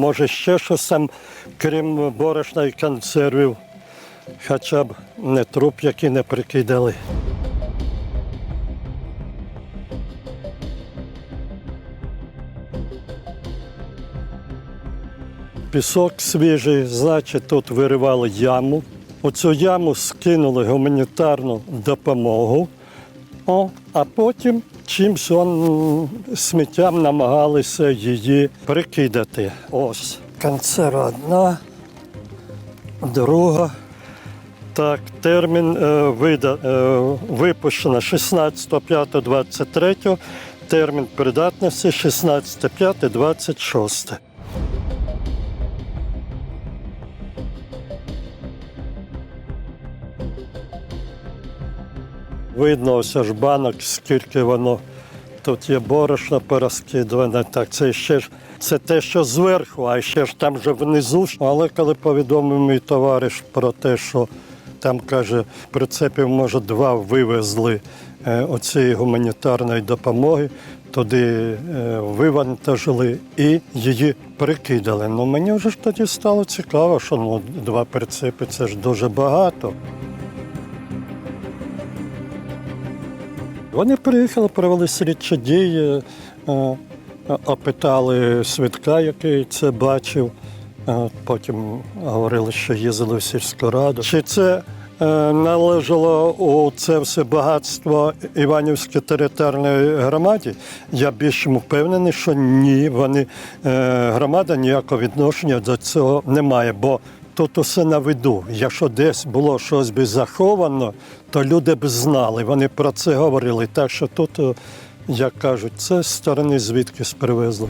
Може, ще щось там, крім борошна і консервів, хоча б не труп, який не прикидали. Пісок свіжий, значить, тут виривали яму. У цю яму скинули гуманітарну допомогу, О, а потім чимсь он, сміттям намагалися її прикидати. Ось консерва одна, друга. Так, термін е, вида, е, випущено 16.05.23, термін придатності 16.05.26. Видно ось аж банок, скільки воно тут є борошно порозкидуване. Так, це ще ж це те, що зверху, а ще ж там же внизу. Але коли повідомив мій товариш про те, що там каже, прицепів, може, два вивезли е, оцієї гуманітарної допомоги, туди е, вивантажили і її прикидали. Ну мені вже ж тоді стало цікаво, що ну, два прицепи це ж дуже багато. Вони приїхали, провели слідчі дії, е, опитали свідка, який це бачив. Е, Потім говорили, що їздили в сільську раду. Чи це е, належало у це все багатство Іванівській територіальної громаді? Я більш впевнений, що ні. Вони е, громада ніякого відношення до цього не має. Бо Тут усе на виду. Якщо десь було щось би заховано, то люди б знали. Вони про це говорили. Так що тут, е, як кажуть, це сторони звідкись привезли.